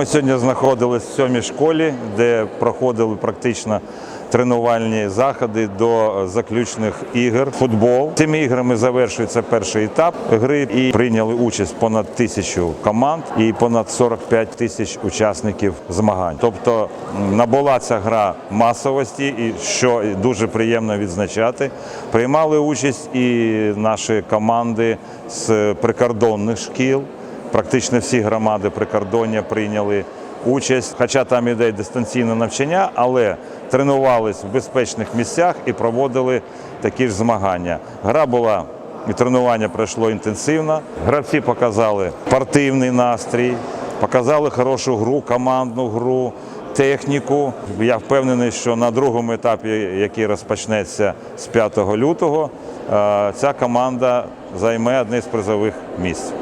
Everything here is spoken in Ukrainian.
Ми сьогодні знаходились в сьомій школі, де проходили практично тренувальні заходи до заключних ігор. Футбол цими іграми завершується перший етап гри і прийняли участь понад тисячу команд і понад 45 тисяч учасників змагань. Тобто набула ця гра масовості, і що дуже приємно відзначати. Приймали участь і наші команди з прикордонних шкіл. Практично всі громади прикордоння прийняли участь, хоча там іде дистанційне навчання, але тренувались в безпечних місцях і проводили такі ж змагання. Гра була і тренування пройшло інтенсивно. Гравці показали спортивний настрій, показали хорошу гру, командну гру, техніку. Я впевнений, що на другому етапі, який розпочнеться з 5 лютого, е, ця команда займе одне з призових місць.